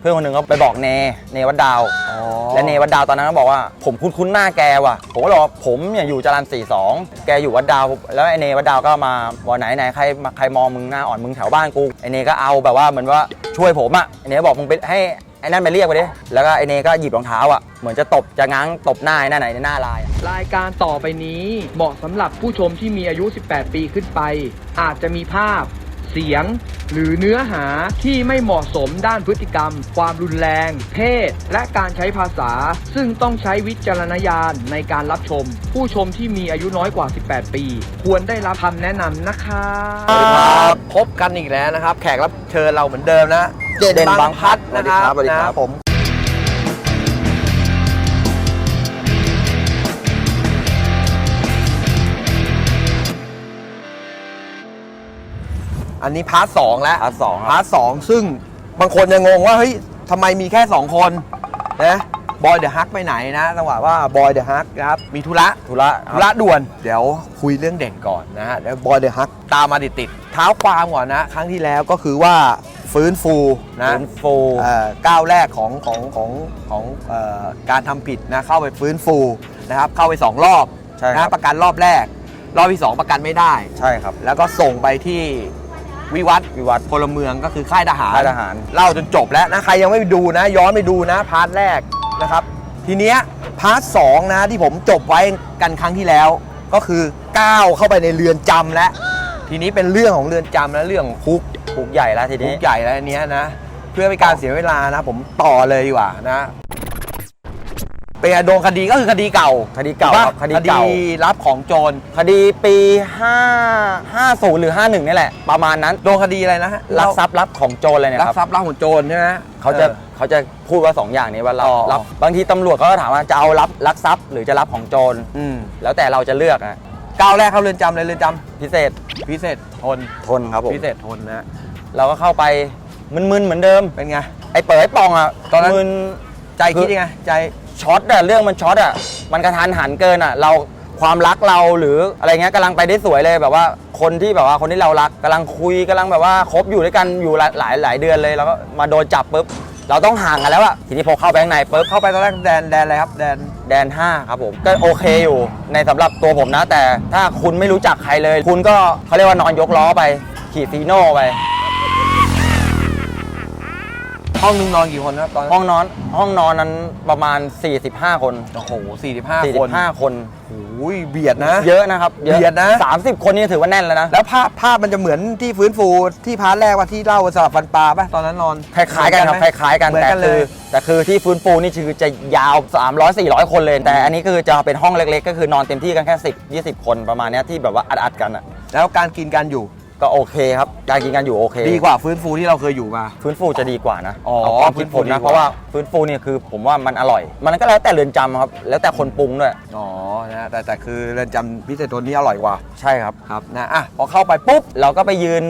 เพื่อนคนหนึ่งก็ไปบอกเนเนวัดดาว และเนวัดดาวตอนนั้นก็บอกว่าผมคุ้นคุ้นๆหน้าแกว่ะ ผมก็บอกว่าผมเนี่ยอยู่จรัน42แกอยู่วัดดาว แล้วไอเนวัดดาวก็มาบอกไหนไหนใครมาใครมองมึงหน้าอ่อนมึงแถวบ้านกูไอเนก็เอาแบบว่าเหมือนว่าช่วยผมอะไอเนบอกมึงไปให้ไอ้นั่นไปเรียกไปดิแล้วก็ไอเนก็หยิบรองเท้าอะเหมือนจะตบจะง้างตบหน้าไอ้นั่นไหนในหน้าลายอะรายการต่อไปนี้เหมาะสำหรับผู้ชมที่มีอายุ 18 ปีขึ้นไป อาจจะมีภาพ เสียง หรือเนื้อหาที่ไม่เหมาะสมด้านพฤติกรรม ความรุนแรง เพศ และการใช้ภาษา ซึ่งต้องใช้วิจารณญาณในการรับชม ผู้ชมที่มีอายุน้อยกว่า 18 ปี ควรได้รับคำแนะนำนะคะครับพบกันอีกแล้วนะครับ แขกรับเชิญเราเหมือนเดิมนะเด่นบางพัดนะครับสวัสดีครับนะผม อันนี้พาร์ทสองแล้วพาร์ทสองครับ พาร์ทสองซึ่งบางคนจะงงว่าเฮ้ยทำไมมีแค่2คนนะบอยเดอะฮักไปไหนนะจังหวะว่าบอยเดอะฮักนะครับมีธุระธุระธุระด่วน เดี๋ยวคุยเรื่องเด่นก่อนนะฮะเดี๋ยวบอยเดอะฮักตามมาติดติดๆเท้าความก่อนนะ ครั้งที่แล้วก็คือว่าฟื้นฟูนะฟื้นฟู เอ่อก้าวแรกของของของของเอ่อการทำผิดนะเข้าไปฟื้นฟูนะครับเข้าไป2รอบใช่คนะรับประกันรอบแรก รอบที่2ประกันไม่ได้ ใช่ครับ แล้วก็ส่งไปที่ วิวัฒน์วิวัฒน์พลเมืองก็คือค่ายทหารค่ายทหาร เล่าจนจบแล้วนะใครยังไม่ดูนะ ย้อนไปดูนะพาร์ทแรกนะครับ ทีเนี้ยพาร์ทสองนะที่ผมจบไว้กันครั้งที่แล้ว ก็คือก้าวเข้าไปในเรือนจำแล้ว ทีนี้เป็นเรื่องของเรือนจำและเรื่องของคุกคุกใหญ่แล้วทีคุนี้กใหญ่แล้วอันเนี้ยนะ เพื่อไม่การเสียเวลานะ ผมต่อเลยดีกว่านะ เป็นไงโดนคดีก็คือคดีเก่าคดีเก่าถูปะครับคดีเก่า รับของโจรคดีปี5 50หรือ 51นี่แหละ ประมาณนั้นโดนคดีอะไรนะฮะลักทรัพย์รับของโจรเลยเนี่ยรักครับทรัพย์รับของโจรใช่ไหม เขาจะออเขาจะพูดว่า2อย่างนี้ว่ารับอ๋อ รับบางทีตำรวจเขาก็ถามว่าจะเอารับลักทรัพย์หรือจะรับของโจรอืมแล้วแต่เราจะเลือกอะก้าวแรกเข้าเรือนจำเลยเรือนจำพิเศษพิเศษทนทนครับผมพิเศษทนนะเราก็เข้าไปมึนๆเหมือนเดิม เป็นไง ไอ้เป๋ยปองอะตอนนั้น มึนใจคิดยังไงใจ ช็อตอะเรื่องมันช็อตอะมันกระทันหันเกินอะเราความรักเราหรืออะไรเงี้ยกำลังไปได้สวยเลยแบบว่าคนที่แบบว่าคนที่เรารักกำลังคุยกำลังแบบว่าคบอยู่ด้วยกันอยู่หลายหลายเดือนเลยแล้วก็มาโดนจับปุ๊บเราต้องห่างกันแล้วอะทีนี้พอเข้าไปข้างในปุ๊บเข้าไปตอนแรกแดนแดนอะไรครับแดนแดน 5 ครับผม ก็โอเคอยู่ในสำหรับตัวผมนะ แต่ถ้าคุณไม่รู้จักใครเลย คุณก็เขาเรียกว่านอนยกล้อไป ขี่ฟีโน่ไป ห้องนึงนอนกี่คนครับตอนนั้นห้องนอนห้องนอนนั้นประมาณ 45 คนโอ้โหสี่สิบห้าคน 45 คนโอ้ยเบียดนะ เยอะนะครับเบียดนะ 30 คนนี่ถือว่าแน่นแล้วนะ แล้วภาพภาพมันจะเหมือนที่ฟื้นฟูที่พาร์ทแรกว่าที่เล่าสลับฟันปลาป่ะตอนนั้นนอนคล้ายๆกันครับเหคมือไหมล้ายๆกันเหมือนแต่กันเลคือยแต่คือที่ฟื้นฟูนี่คือจะยาว 300 400 คนเลยแต่อันนี้คือจะเป็นห้องเล็กๆ ก็คือนอนเต็มที่กันแค่ 10 20 คนประมาณเนี้ยที่แบบว่าอัดๆกันอะแล้วการกินการอยู่ ก็โอเคครับการกินกันอยู่โอเคดีกว่าฟื้นฟูที่เราเคยอยู่มา ฟื้นฟูจะดีกว่านะอ๋อเอาความคิดผมฟื้นฟูดีนะกว่า เพราะว่าฟื้นฟูเนี่ยคือผมว่ามันอร่อย มันก็แล้วแต่เรือนจำครับ แล้วแต่คนปรุงด้วยอ๋อนะแต่แต่คือเรือนจำพิเศษทนนี่อร่อยกว่าใช่ครับ ครับนะอะพอเข้าไปปุ๊บเราก็ไปยืน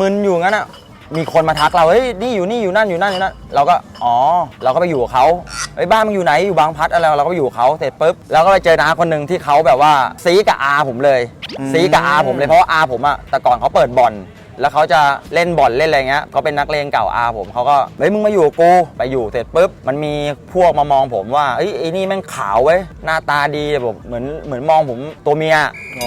มึนๆอยู่งั้นอะ มีคนมาทักเราเฮ้ยนี่อยู่นี่อยู่นั่นอยู่นั่นอยู่นั่นเราก็อ๋อเราก็ไปอยู่กับเขาเฮ้ยบ้านมึงอยู่ไหนอยู่บางพลัดอะไรเราก็ไปอยู่กับเขาเสร็จปุ๊บเราก็ไปเจอน้าคนหนึ่งที่เขาแบบว่าซีกับอาผมเลยอืมซีกับอาผมเลยเพราะว่าอาผมอะแต่ก่อนเขาเปิดบ่อน แล้วเขาจะเล่นบ่อนเล่นอะไรเงี้ยเขาเป็นนักเลงเก่าอาผมเขาก็เฮ้ยมึงมาอยู่กับกูไปอยู่เสร็จปุ๊บมันมีพวกมามองผมว่าเอ้ยไอ้นี่แม่งขาวเว้ยหน้าตาดีแบบเหมือนเหมือนมองผมตัวเมีย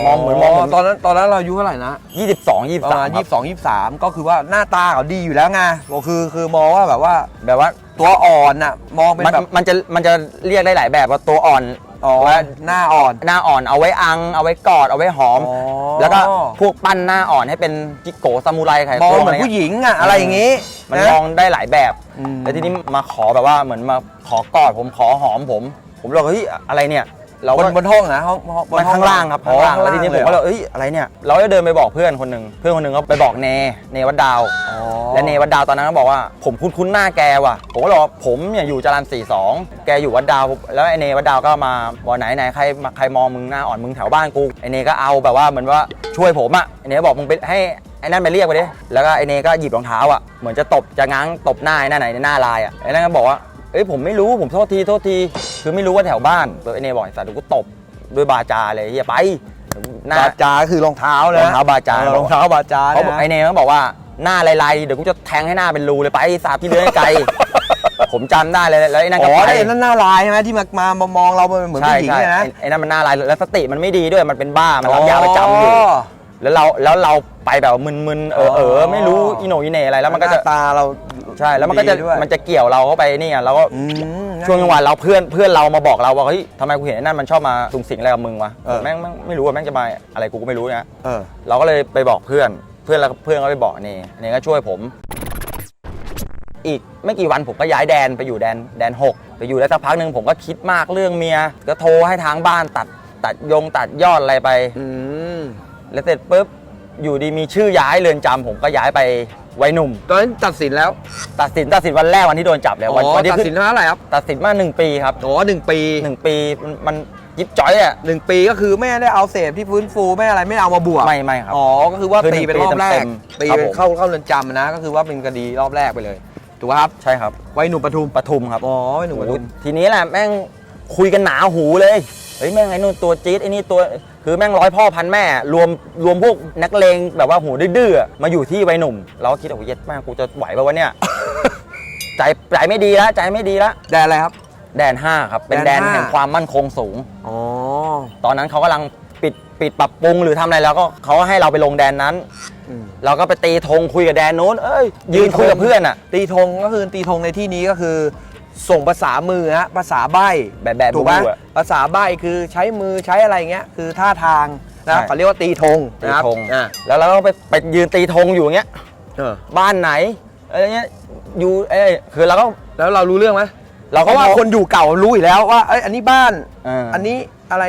มองเหมือนมองผมตอนนั้นตอนนั้นเราอายุเท่าไหร่นะยี่สิบสองยี่สิปบระสามาณมยี่สิบสองยี่สิบสามก็คือว่าหน้าตาเขาดีอยู่แล้วไงก็คือคือมองว่าแบบว่าแบบว่าตัวอ่อนน่ะมองเป็นมันแบบ มันจะมันจะเรียกได้หลายแบบว่าตัวอ่อน อ๋อว่าหน้าอ่อน หน้าอ่อนเอาไว้อัง เอาไว้กอดเอาไว้หอม อ๋อ แล้วก็พวกปั้นหน้าอ่อนให้เป็นจิโกะซามูไรใครมองตัวเหมือนะไรผู้เงี้ยหญิงอะอะไรอย่างงี้มันนะ มองได้หลายแบบอืม แล้วทีนี้มาขอแบบว่าเหมือนมาขอกอดผมขอหอมผม ผมบอกเฮ้ยอะไรเนี่ย เราบก็นบนห้องนะห้องห้องบมันห้อข้างล่างครับอ๋อข้างล่างแล้วทีนี้ผมก็เลยเอ้ยอะไรเนี่ยเราก็เดินไปบอกเพื่อนคนหนึ่งเพื่อนคนหนึ่งก็ไปบอกเนเนวัดดาว อ๋อ และเนวัดดาวตอนนั้นก็บอกว่าผมคุ้นคุ้นๆหน้าแกว่ะ ผมก็บอกว่าผมเนี่ยอยู่จรัน42 แกอยู่วัดดาว แล้วไอเนวัดดาวก็มาบอกไหนไหนใครมาใครมองมึงหน้าอ่อนมึงแถวบ้านกูไอเนก็เอาแบบว่าเหมือนว่าช่วยผมอะไอเนบอกมึงไปให้ไอ้นั่นไปเรียกไปดิแล้วก็ไอเนก็หยิบรองเท้าอะเหมือนจะตบจะง้างตบหน้าไอ้นั่นไหนในหน้าลายอะไอ้นั่นก็บอกว่า เอ้ยผมไม่รู้ผมโทษทีโทษที คือไม่รู้ว่าแถวบ้านตัวไอเนบอกไอ้สัตว์เดี๋ยวกูตบด้วยบาจาเลยเฮียไปหน้าบาจาคือรองเท้าเลยรองเท้าบาจาเออรองเท้าบาจาเขาบอกนี่ยไอเนก็บอกว่าหน้าลายๆเดี๋ยวกูจะแทงให้หน้าเป็นรูเลยไปไอ้สาบที่เลื้อยไกล ผมจำได้เลยแล้วไอ้นั่นอ๋ก็อไปไอ้นั่นหน้าลายใช่ไหมที่มามามามองเราเหมือนใช่ผู้หญิงใช่เนี่ยนะไอ้ไอ้นั่นมันหน้าลายแล้วสติมันไม่ดีด้วยมันเป็นบ้ามันรับยาประจำอยู่แล้วเราแล้วเราไปแบบมึนๆเออเออไม่รู้อีโหนอีเหน่อะไรแล้วมันก็หจะน้าตาเรา ใช่แล้วมันก็จะดีด้วย มันจะเกี่ยวเราเข้าไปนี่ไงแล้วก็อืม ช่วงจังหวะเราเพื่อนเพื่อนเรามาบอกเราว่าเฮ้ยทำไมกูเห็นไอ้นั่นมันชอบมาสุงสิงอะไรกับมึงวะเออ แม่งแม่งไม่รู้ว่าแม่งจะมาอะไรกูก็ไม่รู้นะ เออ เราก็เลยไปบอกเพื่อน เพื่อนแล้วเพื่อนก็ไปบอกนี่นี่ก็ช่วยผม อีกไม่กี่วันผมก็ย้ายแดนไปอยู่แดนแดนหกไปอยู่ได้สักพักหนึ่งผมก็คิดมากเรื่องเมีย ก็โทรให้ทางบ้านตัดตัดยงตัดยอดอะไรไป อืม แล้วเสร็จปุ๊บอยู่ดีมีชื่อย้ายเรือนจำผมก็ย้ายไป วัยหนุ่ม ตอนนั้นตัดสินแล้วตัดสินตัดสินวันแรกวันที่โดนจับแล้วอ๋วันอวันที่ตัดขึ้สินนเท่าไหร่ครับตัดสินมาหนึ่งปีครับอ๋อหนึ่งปีหนึ่งปีมันมันยิบจ้อยอะหนึ่งปีก็คือไม่ได้เอาเสพที่ฟื้นฟูไม่อะไรไม่เอามาบวกไม่ไม่ครับ อ๋อก็คือว่าคือตีเป็นรอบแรเต็กมๆตีครับเป็นผมเข้าเข้าเรือนจำนะ ก็คือว่าเป็นคดีรอบแรกไปเลยถูกไหมครับใช่ครับวัยหนุ่มปทุมปทุมครับ อ๋อวัยหนุ่มปทุม ทีนี้แหละแม่งคุยกันหนาหูเลย เฮ้ยแม่งไอ้นู่นตัวจี๊ดไอ้นี่ตัว คือแม่งร้อยพ่อพันแม่รวมรวมพวกนักเลงแบบว่าหูดื้อๆอะมาอยู่ที่วัยหนุ่ม เราก็คิดว่าโอ้ยเย็ดแม่งกูจะไหวป่าวะเนี่ย ใจใจไม่ดีแล้วใจไม่ดีแล้วแดนอะไรครับ แดน 5 ครับ เป็นแดแดนนห้า แห่งความมั่นคงสูง อ๋อ ตอนนั้นเขากำลังปิดปิดปรับปรุงหรือทำอะไรแล้วก็เขาก็ให้เราไปลงแดนนั้น อืม เราก็ไปตีธงคุยกับแดนนู้น เอ้ยยืนคุยกับเพื่อนอะ ตีธงก็คือตีธงในที่นี้ก็คือ ส่งภาษามือฮะภาษาใบ้แบบแบบถูกไหมรู้อะภาษาใบ้คือใช้มือใช้อะไรเงี้ยคือท่าทางนะใช่เขาเรียกว่าตีธงตีนะครับธง อ่าแล้วเราก็ไปไปยืนตีธงอยู่อย่างเงี้ย เออบ้านไหนอะไรเงี้ยอยู่เอ้ยคือเราก็ แล้วเรารู้เรื่องไหมเราเพก็ราะว่าพอคนอยู่เก่ารู้อยู่แล้วว่าเอ้ยอันนี้บ้านเอออัอันนี้อะไร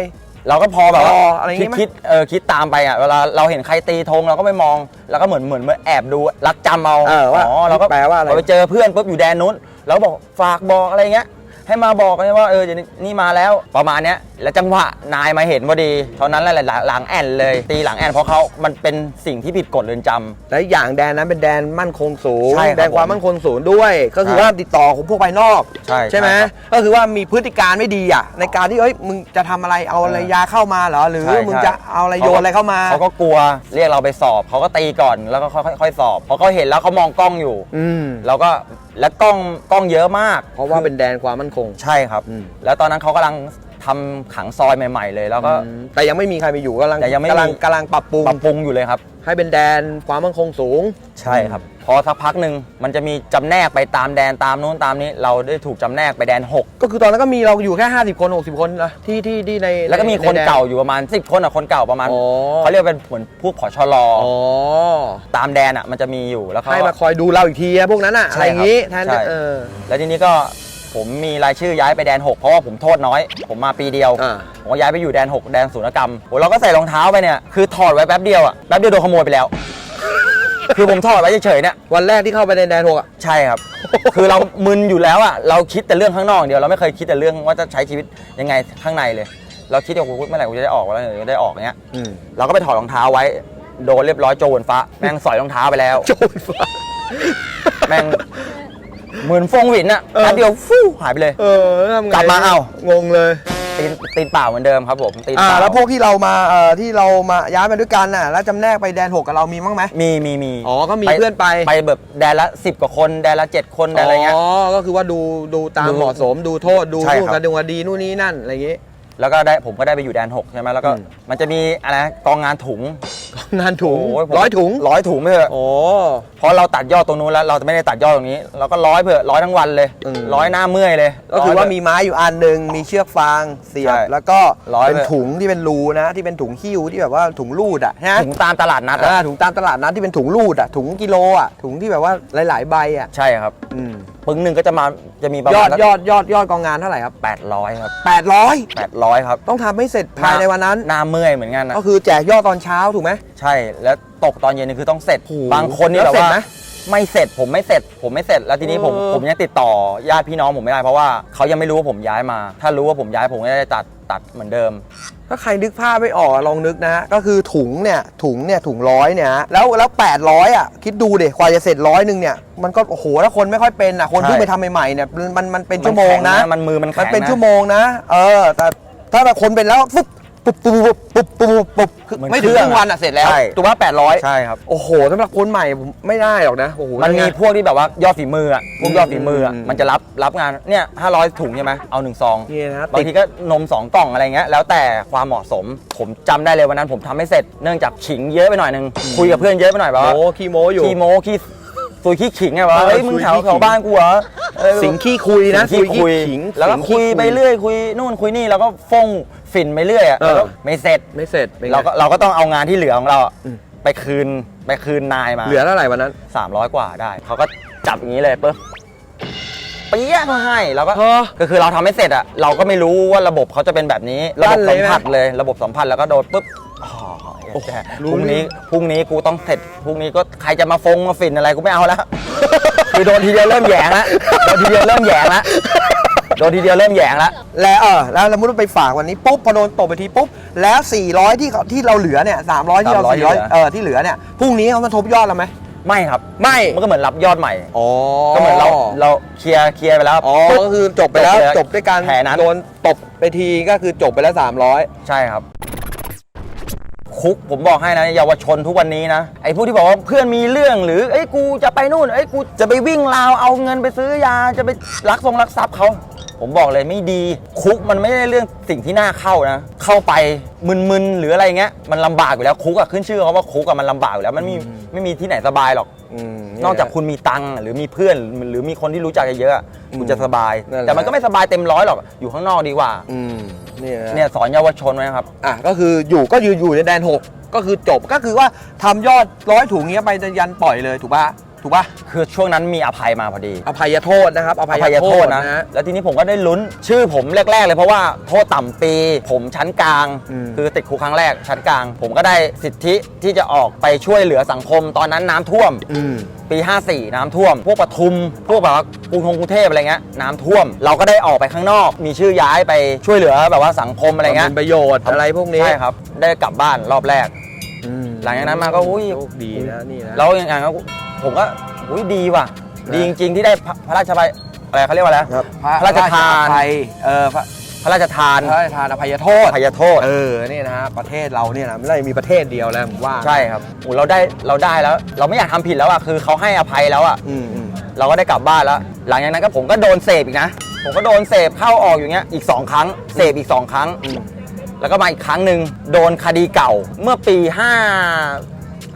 เราก็พอแบบว่าอ๋ออะไรอย่างงี้คิดไหม คิดเออคิดตามไปอะเวลาเราเห็นใครตีธงเราก็ไม่มอง แล้วก็เหมือนเหมือนเหมือนแอบดูรักจำเอาเออว่าเราก็แปลว่าอะไร พไปเจอเพื่อนปุ๊บอยู่แดนนู้นเราก็บอกฝากบอกอะไรเงี้ย ให้มาบอกกันว่าเออเดี๋ยวนี่มาแล้วประมาณเนี้ยแล้วจังหวะนายมาเห็นพอดีเท่านั้นแหละหลังหลังแอนเลย ตีหลังแอนเพราะเขามันเป็นสิ่งที่ผิดกฎเรือนจำ และอีกอย่างแดนนั้นเป็นแดนมั่นคงสูง ใช่ครับแดนความมั่นคงสูงด้วย ก็คือใช่ว่าติดต่อของพวกภายนอกใช่ไหมใช่ครับก็คือว่ามีพฤติการไม่ดีอะ ในการที่เอ้ยมึงจะทำอะไรเอาอะไรเออ ยาเข้ามาเหรอ หรือใช่มึงใช่จะเอาอะไรโยนอะไรเข้ามา เขาก็กลัวเรียกเราไปสอบเขาก็ตีก่อนแล้วก็ค่อยๆค่อยๆสอบเพราะเขาเห็นแล้วเขามองกล้องอยู่ อืม เราก็แล้วกล้องกล้องเยอะมาก เพราะว่าเป็นแดนความมั่นคง ใช่ครับ อืม แล้วตอนนั้นเขากำลัง ทำขังซอยใหม่ ๆ เลย แล้วก็ อืมแต่ยังไม่มีใครไปอยู่กำลังแต่ยังไม่มี กำลังกำลังปรับปรุง ปรับปรุงอยู่เลยครับ ให้เป็นแดนความมั่นคงสูง ใช่ครับ พอสักพักหนึ่งมันจะมีจำแนกไปตามแดนตามนู้นตามนี้ เราได้ถูกจำแนกไปแดนก็คือตอนนั้นก็มีเราอยู่แค่ 50 คน 60 คนนะที่ที่ที่ใน6แล้วก็มีในคนแดเก่าอยู่ประมาณ 10 คนอะคนเก่าประมาณอ๋อ เขาเรียกเป็นเหมือนผู้ขอชลออ๋อตามแดนอะมันจะมีอยู่แล้วเขาให้มาคอยดูเราอีกทีอะพวกนั้นอะใช่อะไรอย่างงี้ครับแทนใช่ เออ แล้วทีนี้ก็ ผมมีรายชื่อย้ายไปแดน 6 เพราะว่าผมโทษน้อย ผมมาปีเดียวอ่า ผมก็ย้ายไปอยู่แดน 6 แดนศูนย์กรรมโหเราก็ใส่รองเท้าไปเนี่ยคือถอดไว้แป๊บเดียวอะแป๊บเดียวโดนขโมยไปแล้ว คือผมถอดไว้เฉยๆเนี่ย วันแรกที่เข้าไปในแดนหกอะใช่ครับ คือเรามึนอยู่แล้วอะ เราคิดแต่เรื่องข้างนอกอย่างเดียว เราไม่เคยคิดแต่เรื่องว่าจะใช้ชีวิตยังไงข้างในเลย เราคิดว่าโอ้โหเมื่อไหร่กูจะได้ออกวะแล้วเดี๋ยวจะได้ออกอย่างเงี้ยอืมเราก็ไปถอดรองเท้าไว้ โดนเรียบร้อยโจรฟ้า แม่งสอยรองเท้าไปแล้ว โจรฟ้า แม่ง เหมือนฟงหวินอะเออแป๊บเดียวฟู่หายไปเลย เออทำไงกลับมาเอ้างงเลย ตีนตีนเปล่าเหมือนเดิมครับผมตีนอ่า เปล่าแล้วพวกที่เรามาเอ่อที่เรามาย้ายมาด้วยกันน่ะ แล้วจำแนกไปแดนหกกับเรามีมั้งไหม มีมีมีอ๋อก็มีเพื่อนไป ไปแบบแดนละ10กว่าคนแดนละ7คนแดนอะไรเงี้ย อ๋อ ก็คือว่าดูดูตามดูเหมาะสมดูโทษดูใช่นู่นครับกระดงคดีนู่นนี่นั่นอะไรอย่างงี้ แล้วก็ได้ผมก็ได้ไปอยู่แดน6ใช่ไหมแล้วก็อืมมันจะมีอะไรนะกองงานถุง งานถุงโผมร้อยถุง ร้อยถุงไม่เถอะโอ้ เพราะเราตัดยอดตรงนู้นแล้วเราจะไม่ได้ตัดยอดตรงนี้ เราก็ร้อยเผื่อะร้อยทั้งวันเลย อืม ร้อยหน้าเมื่อยเลยก็คือว่าร้ยมีไม้อยู่อันหนึ่งมีเชือกฟางเสียบ ใช่แล้วก็ร้อยเป็นเลยถุงที่เป็นรูนะ ที่เป็นถุงหิ้วที่แบบว่าถุงรูดอะฮะถุงตามตลาดนัดอะอ่าถุงตามตลาดนัดที่เป็นถุงรูดอะถุงกิโลอะถุงที่แบบว่าหลาย ๆ ใบอะใช่ครับอืมปึ้งหนึ่งก็จะมาจะมีประยมาอณดยอดยอดยอดกองงานเท่าไหร่ครับ แปดร้อยครับ 800แปดร้อยครับต้องทำให้เสร็จภายในวันนั้น หน้าเมื่อยเหมือนกันนะก็คือแจกยอดตอนเช้าถูกไหม ใช่ แล้วตกตอนเย็นนี่คือต้องเสร็จ โอ้โหบางคนนี่แล้แบบวเสร็จว่าไหมไม่เสร็จผมไม่เสร็จ ผมไม่เสร็จ แล้วทีนี้ผมเออ ผมยังติดต่อญาติพี่น้องผมไม่ได้เพราะว่าเขายังไม่รู้ว่าผมย้ายมา ถ้ารู้ว่าผมย้ายผมก็จะได้ตัดตัดเหมือนเดิม ถ้าใครนึกภาพไม่ออกลองนึกนะฮะก็คือถุงเนี่ยถุงเนี่ยถุงร้อยเนี่ยฮะแล้วแล้วแปดร้อยอะคิดดูเด็กว่าจะเสร็จร้อยหนึ่งเนี่ยมันก็โอ้โหถ้าคนไม่ค่อยเป็นอะคนใช่ เพิ่งไปทำใหม่ๆเนี่ยมันมันเป็นชั่วโมงนะ มันมือมันแข็มันงเป็นนะชั่วโมงนะ เออ แต่ ถ้าแบบคนเป็นแล้วฟึ๊บปุ๊บปุ๊บปุ๊บปุ๊บปุ๊บปุ๊บปุ๊บคือเหมือนไม่ถึงเคครื่องรึ่งวันอะเสร็จแล้วใช่ ถูกป่ะแปดร้อยใช่ครับ โอ้โหสำหรับคนใหม่ผมไม่ได้หรอกนะโอ้โหมันมียังไงพวกที่แบบว่ายอดฝีมืออะพวกยอดฝีมืออะอืมมันจะรับรับงานเนี่ยห้าร้อยถุงใช่ไหมเอาหนึ่งซองนี่นะบางทีก็นม2กล่องอะไรเงี้ยแล้วแต่ความเหมาะสม ผมจำได้เลยวันนั้นผมทำไม่เสร็จเนื่องจากขิงเยอะไปหน่อยนึงคุยกับเพื่อนเยอะไปหน่อยแบบว่า โอ้ขี้โม้อยู่ ขี้โม้ขี้ ซุยขี้ขิงไงวะเออเฮ้ยมึงแถวซุยขี้ขิงแถวบ้านกูเหรอเออสิงขี้คุยนะสิงขี้คุยขิงแล้วก็สิงคุยไปเรื่อยคุยนู่นคุยนี่แล้วก็ฟงฝิ่นไปเรื่อยอะเออ แล้วก็ไม่เสร็จไม่เสร็จเป็นไง เราก็เราก็ต้องเอางานที่เหลือของเราอะอืม ไปคืนไปคืนนายมา เหลือเท่าไหร่วันนั้น 300 กว่าได้ เขาก็จับอย่างนี้เลยปุ๊บเปี้ยะเขาให้เราก็เออก็คือเราทำไม่เสร็จอะเราก็ไม่รู้ว่าระบบเขาจะเป็นแบบนี้ ระบบลั่นเลยสัมไหมผัสเลย ระบบสัมผัสแล้วก็โดนปุ๊บอ๋อโอ้โห แย่รู้พรุ่งนี้พรุ่งนี้กูต้องเสร็จพรุ่งนี้ก็ใครจะมาฟงมาฝิ่นอะไรกูไม่เอาแล้วคือโดนทีเดียวเริ่มแหยงแล้วโดนทีเดียวเริ่มแหยงแล้วโดนทีเดียวเริ่มแหยงแล้วแล้วเออแล้วสมมติว่าไปฝากวันนี้ปุ๊บพอโดนตบไปทีปุ๊บแล้ว 400 ที่เขาที่เราเหลือเนี่ย300 ที่เรา300ที่เหลือ 400เออที่เหลือเนี่ยพรุ่งนี้เขามาทบยอดเราไหมไม่ครับไม่ มันก็เหมือนรับยอดใหม่อ๋อก็เหมือนเราเราเคลียร์เคลียร์ไปแล้วอ๋อปุ๊บ ก็คือจบไปแล้วจบเลยจบด้วยการแผลนั้น โดนตบไปทีก็คือจบไปแล้ว 300 ใช่ครับ คุก ผมบอกให้นะเยาวชนทุกวันนี้นะไอ้พวกที่บอกว่าเพื่อนมีเรื่องหรือไอ้ยกูจะไปนู่นไอ้ยกูจะไปวิ่งราวเอาเงินไปซื้อยาจะไปลักทรงลักทรัพย์เขา ผมบอกเลยไม่ดี คุกมันไม่ได้เรื่องสิ่งที่น่าเข้านะ เข้าไปมึนๆหรืออะไรเงี้ยมันลำบากอยู่แล้วคุกอะขึ้นชื่อเขาว่าคุกอะมันลำบากอยู่แล้วมันไม่มีไม่มีที่ไหนสบายหรอก อืมนอกจากคุณมีตังค์หรือมีเพื่อนหรือมีคนที่รู้จักเยอะๆอะคุณจะสบาย นั่นแหละ แต่มันก็ไม่สบายเต็มร้อยหรอกอยู่ข้างนอกดีกว่าอืมนี่นะเนี่ยสอนเยาวชนไว้นะครับ อะก็คืออยู่ก็อยู่อยู่ในแดน6ก็คือจบก็คือว่าทำยอดร้อยถุงเงี้ยไปจนยันปล่อยเลยถูกป่ะ ถูกป่ะคือช่วงนั้นมีอภัยมาพอดีอภัยโทษนะครับออภัภัยยโทโทษษนะนะ แล้วทีนี้ผมก็ได้ลุ้นชื่อผมแรก ๆ เลยเพราะว่าโทษต่ำปี ผมชั้นกลางอืมคือติดคุกครั้งแรกชั้นกลาง ผมก็ได้สิทธิที่จะออกไปช่วยเหลือสังคม ตอนนั้นน้ำท่วมอืมปี 54 น้ำท่วม พวกปทุม พวกแบบว่ากรุงธงกรุงเทพอะไรเงี้ยน้ำท่วม เราก็ได้ออกไปข้างนอก มีชื่อย้ายไปช่วยเหลือแบบว่าสังคมอะไรเงี้ยเป็นประโยชน์อะไรพวกนี้ใช่ครับ ได้กลับบ้านรอบแรกอืม หลังจากนั้นมาก็อุ้ยโชคดีนะนี่นะ แล้วอย่างนั้นก็ผมก็อุ้ยดีว่ะนะดีจริงๆที่ได้พระพระราชบัญอะไรเขาเรียกว่าอะไร ครับ พระราชทานอภัยเออพระพระราชทานพระราชทานอภัยโทษอภัยโทษเออนี่นะฮะประเทศเราเนี่ยนะไม่ได้มีประเทศเดียวแล้วผมว่าใช่ครับโอ้เราได้เราได้แล้ว เราไม่อยากทำผิดแล้วอะคือเขาให้อภัยแล้วอะ อืมอืมเราก็ได้กลับบ้านแล้ว หลังจากนั้นก็ผมก็โดนเสพอีกนะ ผมก็โดนเสพเข้าออกอยู่เงี้ยอีก 2 ครั้ง เสพอีก 2 ครั้ง อืม แล้วก็มาอีกครั้งหนึ่งโดนคดีเก่าเมื่อปี 5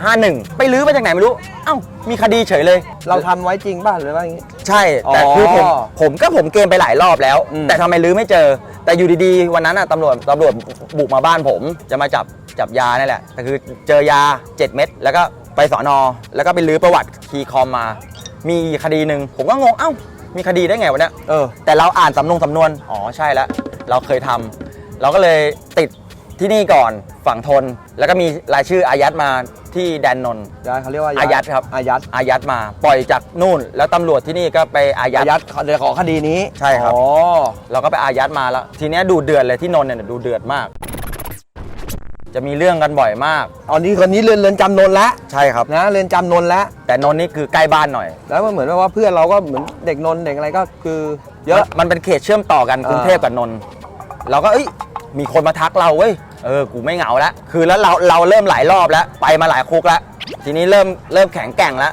51 ไปลื้อมาจากไหนไม่รู้ เอ้า มีคดีเฉยเลย เราทำไว้จริงป่ะหรือว่าอย่างงี้ ใช่ แต่อ๋อคือผมผมก็ผมเกมไปหลายรอบแล้ว อืม แต่ทำไมลื้อไม่เจอ แต่อยู่ดีๆ วันนั้นอะตำรวจตำรวจบุกมาบ้านผมจะมาจับจับยานี่แหละ แต่คือเจอยา 7 เม็ดแล้วก็ไปสอนอ แล้วก็ไปลื้อประวัติคีย์คอมมา มีคดีหนึ่งผมก็งง เอ้า มีคดีได้ไงวะเนี่ย เออ แต่เราอ่านสำนงสำนวน อ๋อ ใช่แล้ว เราเคยทำ เราก็เลยติดที่นี่ก่อนฝั่งทน แล้วก็มีรายชื่ออายัดมาที่แดนนนท์ยาเขาเรียกว่าอายัดครับอายัดอายัดมาปล่อยจากนู่น แล้วตำรวจที่นี่ก็ไปอายัดอายัดเดี๋ยวขอคดีนี้ใช่ครับ อ๋อเราก็ไปอายัดมาแล้ว ทีเนี้ยดูเดือดเลยที่นนท์เนี่ยดูเดือดมาก จะมีเรื่องกันบ่อยมาก ตอนนี้คนนี้เรือนเรือนจำนนท์แล้วใช่ครับ นะเรือนจำนนท์แล้วแต่นนท์นี่คือใกล้บ้านหน่อยแล้วมันเหมือนว่าเพื่อนเราก็เหมือนเด็กนนท์เด็กอะไรก็คือเยอะ มันมันเป็นเขตเชื่อมต่อกันอ่ากรุงเทพกับนนท์เราก็เอ้ย มีคนมาทักเราเว้ยเออกูไม่เหงาแล้วคือแล้วเราเราเริ่มหลายรอบแล้วไปมาหลายคุกแล้วทีนี้เริ่มเริ่มแข็งแกร่งแล้ว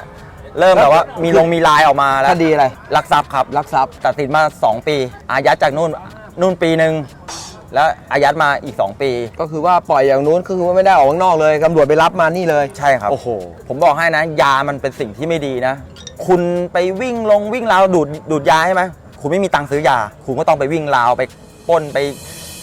เริ่มแบบว่ามีลงมีลายออกมาแล้วคดีอะไรลักทรัพย์ครับลักทรัพย์ตัดสินมา 2 ปี อายัดจากนู่นนู่นปีหนึ่งแล้วอายัดมาอีก 2 ปี ก็คือว่าปล่อยอย่างนู้นก็คือว่าไม่ได้ออกข้างนอกเลยตำรวจไปรับมานี่เลยใช่ครับโอ้โหผมบอกให้นะ ยามันเป็นสิ่งที่ไม่ดีนะ คุณไปวิ่งลงวิ่งราวดูดดูดยาใช่ไหมคุณไม่มีตังค์ซื้อยา คุณก็ต้องไปวิ่งราวไปปล้นไป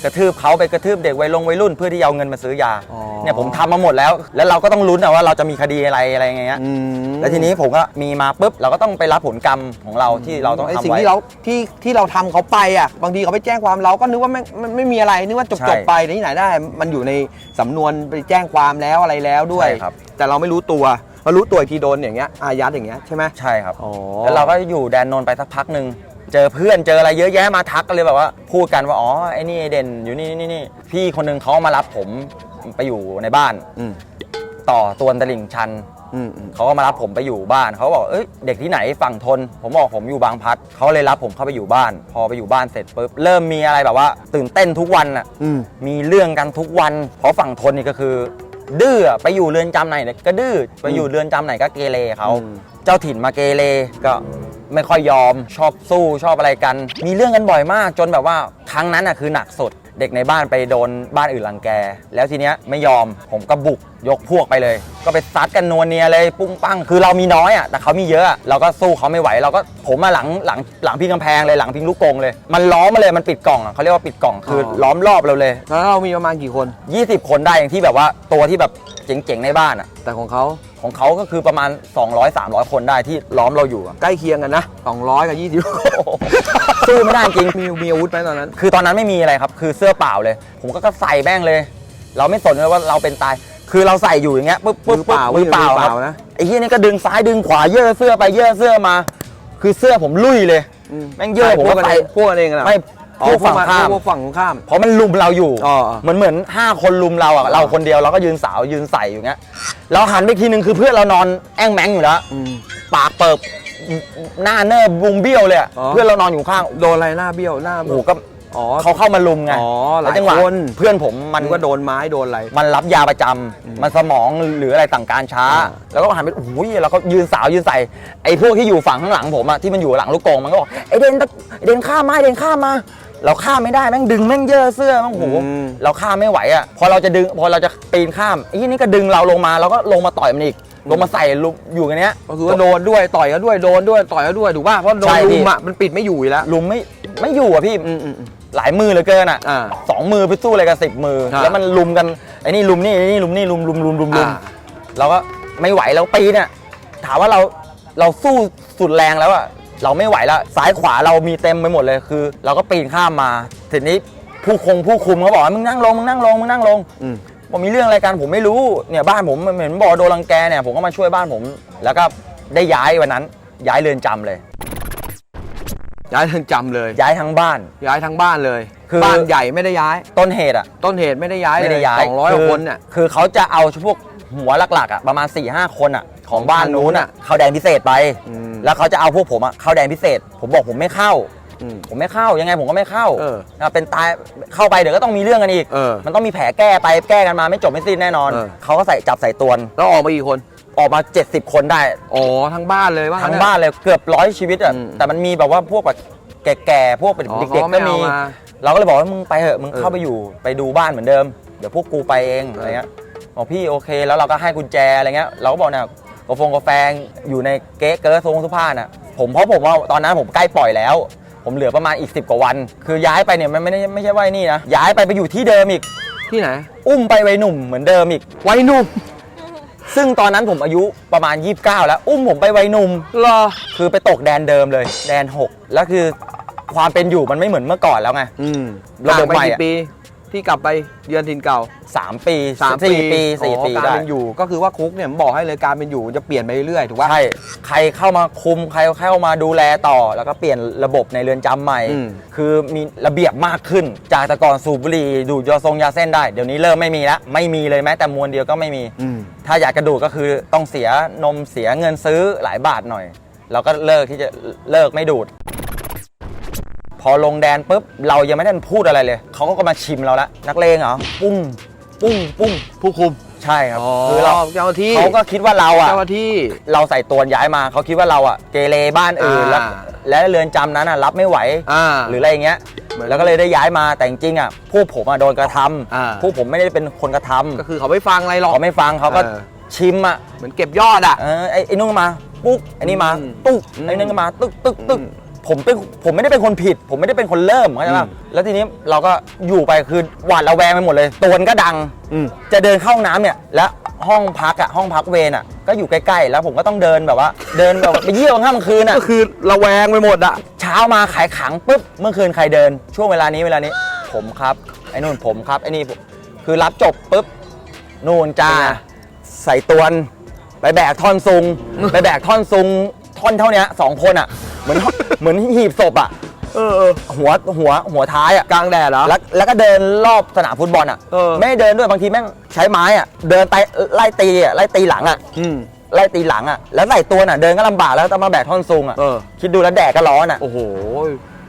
กระทืบเขาไปกระทืบเด็กวัยลงวัยรุ่น เพื่อที่จะเอาเงินมาซื้อยาอ๋อ เนี่ยผมทำมาหมดแล้ว แล้วเราก็ต้องลุ้นนะว่าเราจะมีคดีอะไรอะไรอย่างเงี้ยอืมแล้วทีนี้ผมก็มีมาปุ๊บเราก็ต้องไปรับผลกรรมของเราที่เราต้องไอ้ทำสิ่งไว้ ที่เราที่ที่เราทำเขาไปอะบางทีเขาไปแจ้งความเราก็นึกว่าไม่ไม่ไม่มีอะไรนึกว่าจบใช่จบไปแต่ที่ไหนได้ มันอยู่ในสำนวนไปแจ้งความแล้วอะไรแล้วด้วย ใช่ครับ แต่เราไม่รู้ตัวพอรู้ตัวอีกทีโดนอย่างเงี้ยอายัดอย่างเงี้ยใช่ไหม ใช่ครับ อ๋อ แล้วเราก็อยู่แดนนนท์ไปสักพักหนึ่ง เจอเพื่อนเจออะไรเยอะแยะมาทักกันเลยแบบว่า พูดกันว่าอ๋อไอ้นี่ไอ้เด่นอยู่นี่นี่นี่พี่คนหนึงเขามารับผมไปอยู่ในบ้าน อืมต่อตัวนตลิ่งชัน อืมอืมเขาก็มารับผมไปอยู่บ้านเขาบอกเอ้ยเด็กที่ไหนฝั่งทน ผมบอกผมอยู่บางพลัดเขาเลยรับผมเข้าไปอยู่บ้าน พอไปอยู่บ้านเสร็จปุ๊บเริ่มมีอะไรแบบว่า ตื่นเต้นทุกวันอะ อืม มีเรื่องกันทุกวัน เพราะฝั่งทนนี่ก็คือ ดื้ออะไปอยู่เรือนจำไหนเนี่ยก็ดื้อไปอยู่เรือนจำไหนก็เกเรเขาอืม เจ้าถิ่นมาเกเรก็ไม่ค่อยยอมชอบสู้ชอบอะไรกัน มีเรื่องกันบ่อยมาก จนแบบว่าครั้งนั้นอะคือหนักสุด เด็กในบ้านไปโดนบ้านอื่นรังแก แล้วทีเนี้ยไม่ยอมผมก็บุกยกพวกไปเลยก็ไปซัดกันนัวเนียเลยปุ้งปั้งคือเรามีน้อยอะแต่เขามีเยอะอะเราก็สู้เขาไม่ไหวเราก็ผมมาหลังหลังหลังพิงกำแพงเลยหลังพิงลูกกรงเลย มันล้อมมาเลยมันปิดกล่องอะเขาเรียกว่าปิดกล่องคือออ ล้อมรอบเราเลย แล้วเรามีประมาณกี่คน 20 คนได้อย่างที่แบบว่าตัวที่แบบเจ๋งๆในบ้านอะแต่ของเขาของเขาก็คือประมาณ 200-300 คนได้ที่ล้อมเราอยู่อะ ใกล้เคียงกันนะ 200 กับ 20 สู้ไม่ได้จริง มีมีอาวุธไหมตอนนั้น คือตอนนั้นไม่มีอะไรครับ คือเสื้อเปล่าเลย ผมก็ก็ใส่แม่งเลย เราไม่สนเลยว่าเราเป็นตาย คือเราใส่อยู่อย่างเงี้ยปุ๊บปุ๊บมือเปล่ามือเปล่ามือเปคล่ารับนะไอ้เหี้ยนี่ก็ดึงซ้ายดึงขวาเยื่อเสื้อไปเยื่อเสื้อมา คือเสื้อผมลุยเลยแม่งเยอะผมพวก็กกันใส่เองพวกกันเองอะไม่อ๋อพวกฝั่งข้ามพวกฝั่งตรงข้าม เพราะมันลุมเราอยู่อ๋อเหมือนเหมือนห้าคนลุมเราอะอ๋อเราคนเดียวเราก็ยืนสาวยืนใส่อยู่เงี้ยเราหันไปทีนึงคือเพื่อนเรานอนแอ้งแมงอยู่แล้วอืมปากเปิบหน้าเนิบบุมเบี้ยวเลยอะอ๋อเพื่อนเรานอนอยู่ข้างโดนอะไรหน้าเบี้ยวหน้าโอ้โหก็ อ๋อ เขาเข้ามาลุมไงอ๋อหลายแล้วจังหวะคนเพื่อนผมมัมันนก็โดนไม้โดนอะไร มันรับยาประจำมันสมองหรืออะไรต่างการช้า อ่า แล้วก็หันไปโอ้ยแล้วก็ยืนสาวยืนใส่ไอ้พวกที่อยู่ฝั่งข้างหลังผมอะที่มันอยู่หลังลูกกรงมันก็บอกไอ้เดนตะไอ้เดนข้ามมาไอ้เดนข้ามมา เราข้ามไม่ได้แม่งดึงแม่งเยอะเสื้อแม่งโอ้โหอืม เราข้ามไม่ไหวอะพอเราจะดึงพอเราจะปีนข้ามไอ้นี่ก็ดึงเราลงมาเราก็ลงมาต่อยมันอีก ลงมาใส่ลุมอยู่กันเนี้ย ก็คือว่าโดนด้วยต่อยก็ด้วยโดนด้วยต่อยก็ด้วยถูกป่ะเพราะโดนใช่พี่ ลุมอะมันปิดไม่อยู่อยู่แล้วลุมไม่ไม่อยู่อะพี่ อืมอืมอืม หลายมือเหลือเกินอะอ่าสองมือไปสู้อะไรกันสิบมือครับแล้วมันลุมกันไอ้นี่ลุมนี่ไอ้นี่ลุมนี่ลุมลุมลุมลุมลุมอ่า เราก็ไม่ไหวแล้วปีเนี่ยถามว่าเราเราสู้สุดแรงแล้วอะเราไม่ไหวแล้วซ้ายขวาเรามีเต็มไปหมดเลยคือ เราก็ปีนข้ามมาทีนี้ผู้คงผู้คุมเขาบอกว่ามึงนั่งลงมึงนั่งลงมึงนั่งลง อืมบอกมีเรื่องอะไรกันผมไม่รู้เนี่ยบ้านผมมันเหมือนบอกโดนรังแกเนี่ยผมก็มาช่วยบ้านผม แล้วก็ได้ย้ายวันนั้นย้ายเรือนจำเลย ย้ายเรือนจำเลย ย้ายทั้งบ้าน ย้ายทั้งบ้านเลย คือ บ้านใหญ่ไม่ได้ย้าย ต้นเหตุอะต้นเหตุไม่ได้ย้ายเลไม่ได้ยย้ายสองร้อยกว่าคนเนี่ยคือเขาจะเอาพวกหัวหลักๆอะประมาณ4ี่ห้าคนอะของบ้านนู้นอะเข้าแดนพิเศษไป อืม แล้วเขาจะเอาพวกผมอะเข้าแดนพิเศษ ผมบอกผมไม่เข้า อืม ผมไม่เข้ายังไงผมก็ไม่เข้าเออนะเป็นตายเข้าไปเดี๋ยวก็ต้องมีเรื่องกันอีก เออมันต้องมีแผลแก้ไปแก้กันมาไม่จบไม่สิ้นแน่นอนเออ เขาก็ใส่จับใส่ตวนแล้วออกมากี่คน ออกมา 70 คนได้ อ๋อทั้งบ้านเลยว่าทั้งงั้นบ้านเลยเกือบร้อยชีวิตอะอืมแต่มันมีแบบว่าพวกแบบแก่ๆพวกเป็นอ๋อเด็กเขาๆไม่ก็มี เอามาเราก็เลยบอกว่ามึงไปเถอะมึงเออเข้าไปอยู่ไปดูบ้านเหมือนเดิม เดี๋ยวพวกกูไปเองเอออ อะไรเงี้ยบอกพี่โอเคแล้วเราก็ให้กุญแจอะไรเงี้ยเราก็บอกเนี่ยกาแฟกาแฟอยู่ในเก๊ะเกิร์ทรงทุกผ้าน่ะผมเพราะผมว่าตอนนั้นผมใกล้ปล่อยแล้ว ผมเหลือประมาณอีก 10 กว่าวัน คือย้ายไปเนี่ยมันไม่ได้ไม่ใช่ว่าไอ้นี่นะย้ายไปไปอยู่ที่เดิมอีก ที่ไหน อุ้มไปวัยหนุ่มเหมือนเดิมอีกวัยหนุ่ม ซึ่งตอนนั้นผมอายุประมาณ 29 แล้ว อุ้มผมไปวัยหนุ่มเหรอ คือไปตกแดนเดิมเลย แดน 6 แล้วคือความเป็นอยู่มันไม่เหมือนเมื่อก่อนแล้วไง อืมระบบห่างไปใหม่กี่อะ ปี ที่กลับไปเยือนถิ่นเก่า 3 ปีสามสี่ปีสี่อ๋อปีการได้ เป็นอยู่ก็คือว่าคุกเนี่ยผมบอกให้เลยการเป็นอยู่จะเปลี่ยนไปเรื่อยๆถูกป่ะ ใช่ ใครเข้ามาคุม ใครเข้ามาดูแลต่อ แล้วก็เปลี่ยนระบบในเรือนจำใหม่ อืม คือมีระเบียบมากขึ้น จากแต่ก่อนสูบบุหรี่ดูดยาทรงยาเส้นได้ เดี๋ยวนี้เริ่มไม่มีแล้ว ไม่มีเลยแม้แต่มวลเดียวก็ไม่มี อืม ถ้าอยากกระดูดก็คือต้องเสียนมเสียเงินซื้อหลายบาทหน่อย เราก็เลิกที่จะเลิกไม่ดูด พอลงแดนปุ๊บเรายังไม่ได้พูดอะไรเลย เขาก็มาชิมเราแล้วนักเลงเหรอปุ้งปุ้งปุ้งผู้คุมใช่ครับอ๋อคือเราเจ้าหน้าที่เขาก็คิดว่าเราอะเจ้าหน้าที่เราใส่ตัวย้ายมาเขาคิดว่าเราอะเกเรบ้านอื่นแล้วอ่าและเรือนจำนั้นอะรับไม่ไหวอ่าหรืออะไรอย่างเงี้ยเหมือนแล้วก็เลยได้ย้ายมาแต่จริงๆอะพวกผมอะโดนกระทอ่าำพวกผมไม่ได้เป็นคนกระทำก็คือเขาไม่ฟังอะไรหรอกเขาไม่ฟังเขาก็เออชิมอะเหมือนเก็บยอดอะเออไอ้ไอ้นู่นก็มาปุ๊กไอ้นี่มาอืมตุ๊กอืมไอ้นั่นก็มาตึกตึกตึกอืม ผมเป็นผมไม่ได้เป็นคนผิด ผมไม่ได้เป็นคนเริ่มเข้าใจป่ะอืมแล้วทีนี้เราก็อยู่ไปคือหวาดระแวงไปหมดเลยตัวนก็ดังอืมจะเดินเข้าห้องน้ำเนี่ย แล้วห้องพักอะห้องพักเวรอะ ก็อยู่ใกล้ๆ แล้วผมก็ต้องเดินแบบว่า เดินแบบไปเยี่ยวกลางค่ำกลางคืนอะก็คือระแวงไปหมดอะเช้ามาขายขังปุ๊บเมื่อคืนใครเดิน ช่วงเวลานี้เวลานี้ ผมครับไอ้นู่นผมครับไอ้นี่ผมคือรับจบปุ๊บนู่นจ้าเป็นไงใส่ตวนไปแบกท่อนซุง ไปแบกท่อนซุง ท่อนเท่าเนี้ยสองคนอะเห มือนเหมือนหีบศพอะเออเออ หัวหัวหัวท้ายอะกลางแดดเหรอ แล้วแล้วก็เดินรอบสนามฟุตบอลอะเออ ไม่ได้เดินด้วยบางทีแม่งใช้ไม้อะเดินไปไล่ตีอะไล่ตีหลังอะอืม ไล่ตีหลังอะแล้วใส่ตัวน่ะเดินก็ลำบากแล้วต้องมาแบกท่อนซุงอะเออ คิดดูแล้วแดดก็ร้อนอะ โอ้โห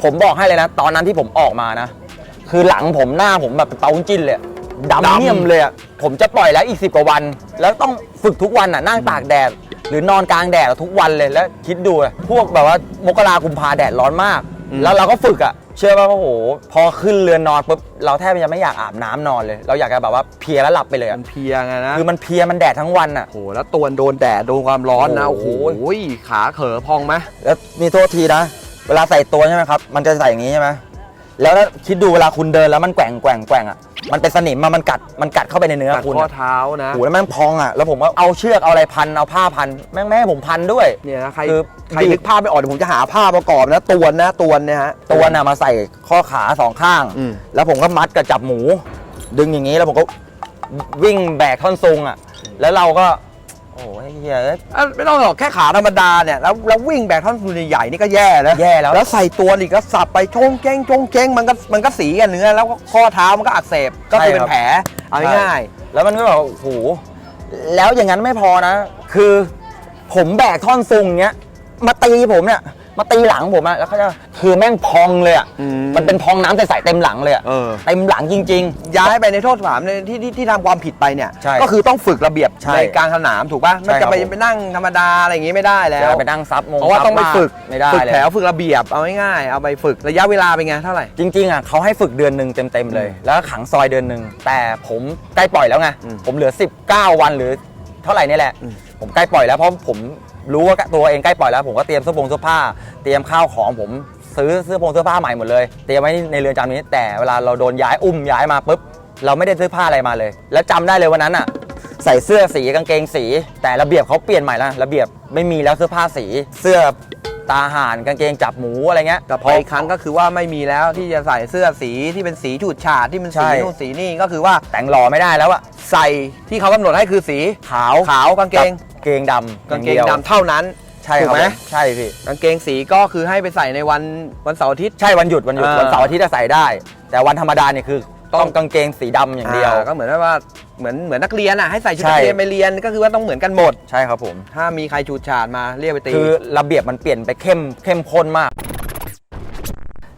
ผมบอกให้เลยนะ ตอนนั้นที่ผมออกมานะ คือหลังผมหน้าผมแบบเป็นเตาจิ้นเลยอะดำดำเมี่ยมเลยอะผมจะปล่อยแล้วอีกสิบกว่าวัน แล้วต้องฝึกทุกวันอะนั่งตากแดด หรือนอนกลางแดดทุกวันเลยแล้วคิดดูอะพวกแบบว่ามกรากุมภาแดดร้อนมาก แล้วเราก็ฝึกอะเชื่อป่ะว่าโอ้โหพอขึ้นเรือนนอนปุ๊บเราแทบจะไม่อยากอาบน้ำนอนเลย เราอยากจะแบบว่าเพลียแล้วหลับไปเลยมัอะนเพลียไงนะคือมันเพลียมันแดดทั้งวันอะโอ้โหแล้วตัวโดนแดดโดนความร้อนนะโอ้โอ้โหโหขาเขอพองไหมแล้วมีโทษทีนะ เวลาใส่ตัวใช่ไหมครับมันจะใส่อย่างนี้ใช่ไหมแล้วถ้าคิดดูเวลาคุณเดินแล้วมันแกว่งแกว่งแกว่งอะ มันเป็นสนิมมามันกัดมันกัดเข้าไปในเนื้อกัดคุณข้ออะเท้านะโอ้โหแล้วแม่งพองอะแล้วผมก็เอาเชือกเอาอะไรพันเอาผ้าพันแม่งไม่ให้ผมพันด้วย เนี่ยนะใครคือ ใครนึกภาพไม่ออกเดี๋ยวผมจะหาภาพประกอบนะตวนนะตวนเนี่ยฮะ ตัวน่ะมาใส่ข้อขาสองข้าง อืม แล้วผมก็มัดกับจับหมู ดึงอย่างนี้แล้วผมก็วิ่งแบกท่อนซุงอะ แล้วเราก็โอ้ยเฮียเอ้ยเอ้าไม่ต้องหรอกแค่ขาธรรมดาเนี่ยแล้วแล้ววิ่งแบกท่อนซุงใหญ่ๆนี่ก็แย่แล้วแย่แล้ว แล้วใส่ตัวอีกก็สับไปชงเจ้งชงเจ้งมันก็มันก็สีกันเนื้อแล้วก็ข้อเท้ามันก็อักเสบก็คือเป็นแผลเอาง่ายแล้วมันก็แบบโอ้โหแล้วอย่างนั้นไม่พอนะ คือผมแบกท่อนซุงเงี้ยมาตีผมเนี่ย มาตีหลังผมอะแล้วเขาจะคือแม่งพองเลยอะอืม มันเป็นพองน้ำใสๆเต็มหลังเลยอะเออ เต็มหลังจริง ย้ายไปในโทษสนามในที่ที่ที่ทำความผิดไปเนี่ย ใช่ก็คือต้องฝึกระเบียบใช่ในการสนามถูกป่ะใช่มันจะไปครับผม ไปนั่งธรรมดาอะไรอย่างงี้ไม่ได้ๆแล้จะวไปนั่งซับมงเพราะว่าต้องไปซับฝึกไม่ได้ฝึกเลย แถวฝึกระเบียบเอาง่ายๆเอาไปฝึกระยะเวลาเป็นไงเท่าไหร่ จริงๆอะเขาให้ฝึกเดือนหนึ่งเต็ม ๆ เลย แล้วก็ขังซอยเดือนหนึ่งแต่ผมใกล้ปล่อยแล้วไง อืมผมเหลือ 19 วันหรือเท่าไหร่นี่แหละอืมผมใกล้ปล่อยแล้วเพราะผม รู้ว่าตัวเองใกล้ปล่อยแล้ว ผมก็เตรียมเสื้อผงเสื้อผ้า เตรียมข้าวของผมซื้อเสื้อผงเสื้อผ้าใหม่หมดเลย เตรียมไว้ในเรือนจำนี้ แต่เวลาเราโดนย้ายอุ้มย้ายมาปุ๊บเราไม่ได้ซื้อผ้าอะไรมาเลย แล้วจำได้เลยวันนั้นอะใส่เสื้อสีกางเกงสี แต่ระเบียบเขาเปลี่ยนใหม่แล้วระเบียบไม่มีแล้วเสื้อผ้าสี เสื้อตาห่านกางเกงจับหมูอะไรเงี้ยแต่พออีกครั้งก็คือว่าไม่มีแล้วที่จะใส่เสื้อสีที่เป็นสีฉูดฉาดที่เป็นสีใช่นู่นสีนี่ก็คือว่าแต่งหล่อไม่ได้แล้วอะใส่ที่เขากำหนดให้คือสีขาวขาวกางเกงบ เกงดำกางเกงอย่ดำเท่านั้น ใช่ถูคกรับไหมใช่พี่กางเกงสีก็คือให้ไปใส่ในวันวันเสาร์อาทิตย์ใช่วันหยุดวันหยุดอ่าวันเสาร์อาทิตย์จะใส่ได้ แต่วันธรรมดาเนี่ยคือต้ต้อองงกางเกงสีดำอย่างเดียวก็เหมือนว่าเหมือนเหมือนนักเรียนอะให้ใส่ชุดใช่นักเรียนไปเรียนก็คือว่าต้องเหมือนกันหมดใช่ครับผมถ้ามีใครฉูดฉาดมาเรียกไปตีคือระเบียบมันเปลี่ยนไปเข้มเข้มข้นมาก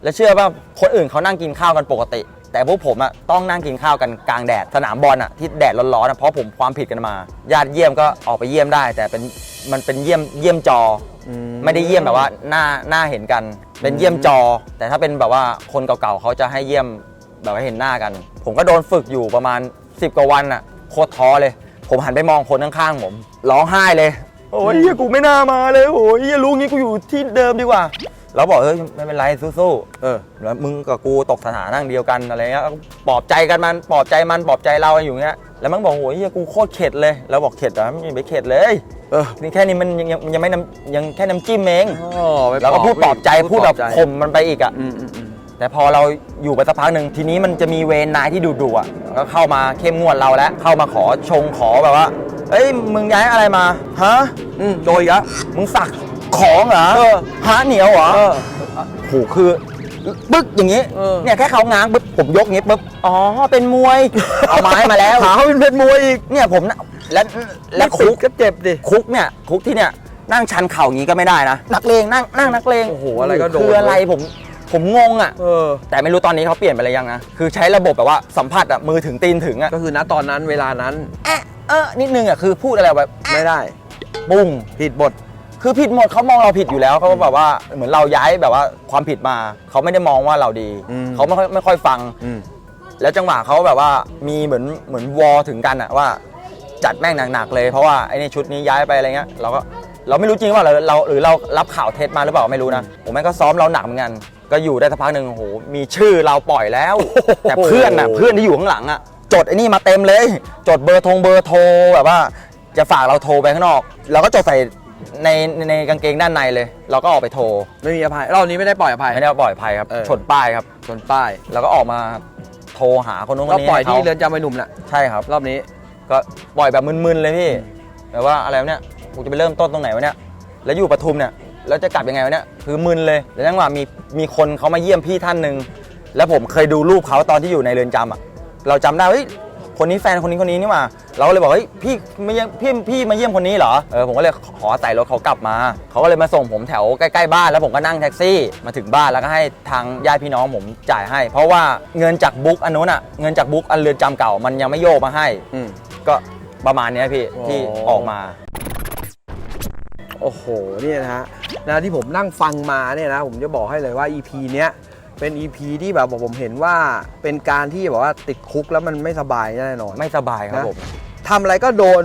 แล้วเชื่อว่าคนอื่นเขานั่งกินข้าวกันปกติ แต่พวกผมอะต้องนั่งกินข้าวกันกลางแดดสนามบอลอะที่แดดร้อนๆอะเพราะผมความผิดกันมาญาติเยี่ยมก็ออกไปเยี่ยมได้ แต่เป็นมันเป็นเยี่ยมเยี่ยมจออืมไม่ได้เยี่ยมแบบว่าหน้าหน้าเห็นกัน เป็นเยี่ยมจอ แต่ถ้าเป็นแบบว่าคนเก่าๆเขาจะให้เยี่ยมแบบว่าเห็นหน้ากัน ผมก็โดนฝึกอยู่ประมาณ 10กว่าวันอะโคตรท้อเลย ผมหันไปมองคนข้างๆผมร้องไห้เลยโอ้ยเฮียกูไม่น่ามาเลยโอ้ยเฮียรู้งี้กูอยู่ที่เดิมดีกว่า เราบอกเฮ้ยไม่เป็นไรสู้เออ ๆแล้วมึงกับกูตกสถานะเดียวกันอะไรเงี้ยปลอบใจกันมันปลอบใจมันปลอบใจเราอยู่เงี้ยแล้วมันบอกโอ้ยเฮียกูโคตรเข็ดเลยเราบอกเข็ดเหรอไม่ไปเข็ดเลยเออนี่แค่นี้มันยังยังยังไม่น้ำยังแค่น้ำจิ้มเองอ๋อไปแล้วก็พูดปลอบใจพูดแบบปลอบใจข่มมันไปอีกอะ อืมอืมอืมแต่พอเราอยู่ไปสักพักหนึ่งทีนี้มันจะมีเวรนายที่ดุดุๆอะก็เข้ามาเข้มงวดเราแล้วเข้ามาขอชงขอแบบว่าเอ้ยมึงย้ายอะไรมาฮะอืมโดยอีกแล้วมึงสัก ของเหรอเออฮะเหนียวเหรอเออ โหคือปึ๊กอย่างนี้เออ เนี่ยแค่เขาง้างปึ๊บผมยกงี้ปึ๊บอ๋อเป็นมวย เอาไม้มาแล้วขาเขาเป็นเพชรมวยอีกเนี่ยผมน่ะและและไม่คุติกดก็เจ็บดิ คุกเนี่ยคุกที่เนี่ยนั่งชันเข่าอย่างนี้ก็ไม่ได้นะนักเลงนั่งนั่งนักเลงโอ้โหอะไรก็โดน คืออะไรผมผมงงอะ เออ แต่ไม่รู้ตอนนี้เขาเปลี่ยนไปอะไรยังนะคือใช้ระบบแบบว่าสัมผัสอะมือถึงตีนถึงอะก็คือณตอนนั้นเวลานั้นแอะเออนิดนึงอะคือพูดอะไรแบบไม่ได้ ปุ้งผิดบท คือผิดหมดเขามองเราผิดอยู่แล้วเขาแบบว่าเหมือนเราย้ายแบบว่าความผิดมาเขาไม่ได้มองว่าเราดีอืม เขาไม่ค่อยไม่ค่อยฟัง อืม แล้วจังหวะเขาแบบว่ามีเหมือนเหมือนวอถึงกันอะว่า จัดแม่งหนักๆเลย เพราะว่าไอ้นี่ชุดนี้ย้ายไปอะไรเงี้ยเราก็เราไม่รู้จริงว่าเราเราหรือเรารับข่าวเท็จมาหรือเปล่าไม่รู้นะผมแม่งก็ซ้อมเราหนักเหมือนกัน ก็อยู่ได้สักพักหนึ่งโอ้โหมีชื่อเราปล่อยแล้ว แต่เพื่อนน่ะเพื่อนที่อยู่ข้างหลังอะจดไอ้นี่มาเต็มเลย จดเบอร์ทงเบอร์โทรแบบว่า จะฝากเราโทรไปข้างนอก เราก็จดใส่ ในในกางเกงด้านในเลย เราก็ออกไปโทรไม่มีอภัยรอบนี้ไม่ได้ปล่อยอภัย ไม่ได้ปล่อยภัยครับเออ ชนป้ายครับ ชนป้ายแล้วก็ออกมาโทรหาคนนู้นคก็นนี้ปล่อยที่ให้เรืขาอนจำไปหนุ่มน่ะใช่ครับ รอบนี้ ก็ปล่อยแบบมึนๆเลยพี่แบบว่าอะไรวะเนี่ยกูจะไปเริ่มต้นตรงไหนวะเนี่ยแล้วอยู่ปทุมเนี่ยแล้วจะกลับยังไงวะเนี่ยคือมึนเลยแล้วจังหวะมีมีคนเขามาเยี่ยมพี่ท่านหนึ่งแล้วผมเคยดูรูปเขาตอนที่อยู่ในเรือนจำอะเราจำได้ว่าเฮ้ย คนนี้แฟนคนนี้คนนี้นี่หว่า เราก็เลยบอกเฮ้ยพี่มาเยี่ยมพี่พี่มาเยี่ยมคนนี้เหรอเออผมก็เลยขอใส่รถเขากลับมา เขาก็เลยมาส่งผมแถวใกล้ๆบ้านแล้วผมก็นั่งแท็กซี่ มาถึงบ้านแล้วก็ให้ทางญาติพี่น้องผมจ่ายให้ เพราะว่าเงินจากบุ๊กอันนู้นอะเงินจากบุ๊กอันเรือนจำเก่ามันยังไม่โยกมาให้ อืม ก็ประมาณเนี้ยพี่ที่โอ้ออกมา โอ้โหเนี่ยนะฮะนะที่ผมนั่งฟังมาเนี่ยนะผมจะบอกให้เลยว่า EP เนี้ย เป็น EP ที่แบบผมเห็นว่าเป็นการที่แบบว่าติดคุกแล้วมันไม่สบายแน่นอนไม่สบายครับนะผมทำอะไรก็โดน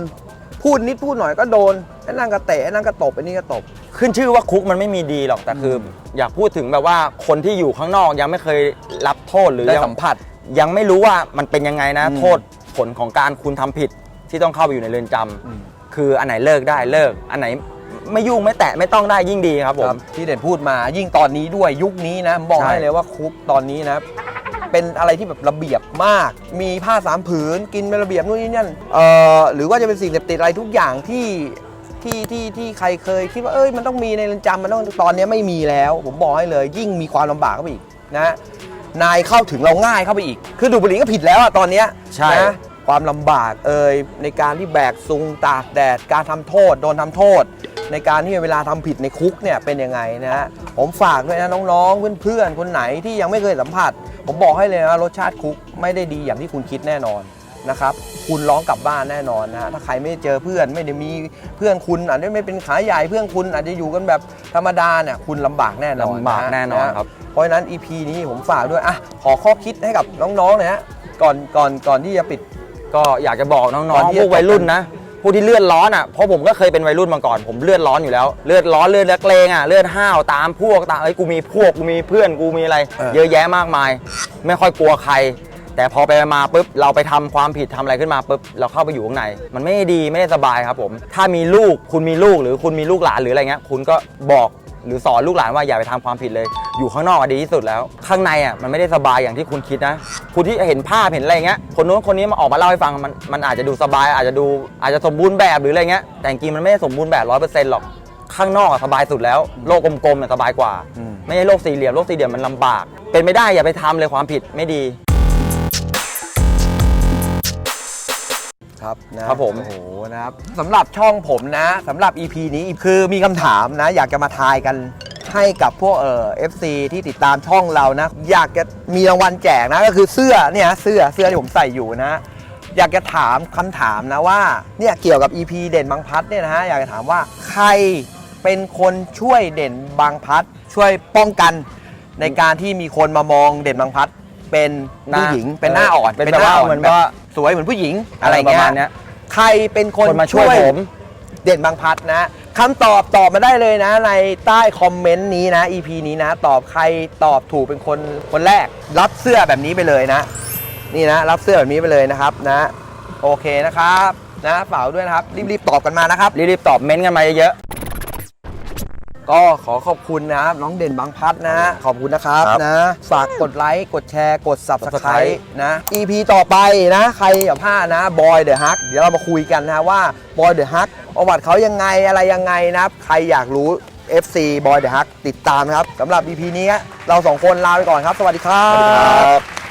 พูดนิดพูดหน่อยก็โดนไอ้นั่นก็เตะไอ้นั่นก็ตบไอ้นี่ก็ตบ ขึ้นชื่อว่าคุกมันไม่มีดีหรอกแต่คือออยากพูดถึงแบบว่าคนที่อยู่ข้างนอกยังไม่เคยรับโทษหรือได้ยังสัมผัส ยังไม่รู้ว่ามันเป็นยังไงนะอืมโทษผลของการคุณทำผิดที่ต้องเข้าไปอยู่ในเรือนจำอืมคืออันไหนเลิกได้เลิก อันไหน ไม่ยุ่งไม่แตะไม่ต้องได้ยิ่งดีครับผมที่เด่นพูดมายิ่งตอนนี้ด้วยยุคนี้นะผมบอกใช่ ให้เลยว่าคุกตอนนี้นะ เป็นอะไรที่แบบระเบียบมาก มีผ้าสามผืนกินเป็นระเบียบนู่นนี่นั่นเอ่อหรือว่าจะเป็นสิ่งเสพติดอะไรทุกอย่างที่ที่ที่ที่ใครเคยคิดว่าเอ้ยมันต้องมีในเรือนจำมันต้องตอนนี้ไม่มีแล้ว ผมบอกให้เลย ยิ่งมีความลำบากเข้าไปอีกนะ นายเข้าถึงเราง่ายเข้าไปอีก คือดูดบุหรี่ก็ผิดแล้วอะตอนเนี้ยใช่ นะความลำบากเอ่ยในการที่แบกซุงตากแดดการทำโทษ โดนทำโทษ ในการที่เวลาทำผิดในคุกเนี่ยเป็นยังไงนะฮะผมฝากด้วยนะน้องๆเพื่อนๆคนไหนที่ยังไม่เคยสัมผัส ผมบอกให้เลยนะรสชาติคุกไม่ได้ดีอย่างที่คุณคิดแน่นอนนะครับคุณร้องกลับบ้านแน่นอนนะฮะถ้าใครไม่ได้เจอเพื่อนไม่ได้มีเพื่อนคุณอาจจะไม่เป็นขาใหญ่เพื่อนคุณอาจจะอยู่กันแบบธรรมดาเนี่ยคุณลำบากแน่นอนลำบากแน่นอนครับเพราะฉะนั้น EP นี้ผมฝากด้วยอะขอข้อคิดให้กับน้องๆหนะฮะก่อนก่อนก่อนที่จะปิดก็อยากจะบอกน้ก่อองนที่ๆพวกวัยรุ่นนะ ผู้ที่เลือดร้อนอะเพราะผมก็เคยเป็นวัยรุ่นมาก่อน ผมเลือดร้อนอยู่แล้ว เลือดร้อนเลือดนักเลงอะเลือดห้าวตามพวกตามไอ้ยกูมีพวกกูมีเพื่อนกูมีอะไร เออ เยอะแยะมากมาย ไม่ค่อยกลัวใคร แต่พอไปมาปุ๊บเราไปทำความผิดทำอะไรขึ้นมาปุ๊บเราเข้าไปอยู่ข้างใน มันไม่ได้ดีไม่ได้สบายครับผม ถ้ามีลูกคุณมีลูกหรือคุณมีลูกหลานหรืออะไรเงี้ยคุณก็บอก หรือสอนลูกหลานว่าอย่าไปทำความผิดเลย อยู่ข้างนอกอะดีที่สุดแล้ว ข้างในอะมันไม่ได้สบายอย่างที่คุณคิดนะคุณที่เห็นภาพเห็นอะไรเงี้ยคนนู้นคนนี้มาออกมาเล่าให้ฟังมันมันอาจจะดูสบาย อาจจะดูอาจจะสมบูรณ์แบบหรืออะไรเงี้ยแต่จริงๆมันไม่ได้สมบูรณ์แบบร้อยเปอร์เซ็นต์หรอกข้างนอกอะสบายสุดแล้ว โลกกลมๆเนี่ยสบายกว่าอืมไม่ใช่โลกสี่เหลี่ยมโลกสี่เหลี่ยมมันลำบาก เป็นไม่ได้อย่าไปทำเลยความผิดไม่ดี ครับนะครับผม โอ้โหนะครับสำหรับช่องผมนะสำหรับ EP นี้คือมีคำถามนะ อยากจะมาทายกันให้กับพวกเอ่อ FC ที่ติดตามช่องเรานะ อยากจะมีรางวัลแจกนะก็คือเสื้อเนี่ยเสื้อเสื้อที่ผมใส่อยู่นะ อยากจะถามคำถามนะว่าเนี่ยเกี่ยวกับ EP เด่นบางพัดเนี่ยนะฮะอยากจะถามว่าใครเป็นคนช่วยเด่นบางพัดช่วยป้องกันในการที่มีคนมามองเด่นบางพัดเป็นผู้หญิงเป็นหน้าอ่อนเป็นแบบว่าเหมือนว่าสวยเหมือนผู้หญิงอะไรประเงี้มายณเนี้ย ใครเป็นคนคนมาช่วยผม เด่นบางพัดนะคำตอบตอบมาได้เลยนะ ในใต้คอมเมนต์นี้นะ EP นี้นะ ตอบใครตอบถูกเป็นคนคนแรก รับเสื้อแบบนี้ไปเลยนะ นี่นะ รับเสื้อแบบนี้ไปเลยนะครับนะ โอเคนะครับ นะฝากด้วยนะครับ รีบๆตอบกันมานะครับ รีบๆตอบเม้นต์กันมาเยอะ ก็ขอขอบคุณนะครับน้องเด่นบางพัดนะขอบคุณนะครับครับนะฝากกดไลค์กดแชร์กด Subscribe Subscribe นะ EP ต่อไปนะ ใครอย่าพลาดนะบอยเดอะฮักเดี๋ยวเรามาคุยกันนะว่าบอยเดอะฮักประวัติเขายังไงอะไรยังไงนะครับ ใครอยากรู้ FC บอยเดอะฮักติดตามนะครับสำหรับ EP นี้เราสองคนลาไปก่อนครับ สวัสดีครัๆสวัสดีบครับ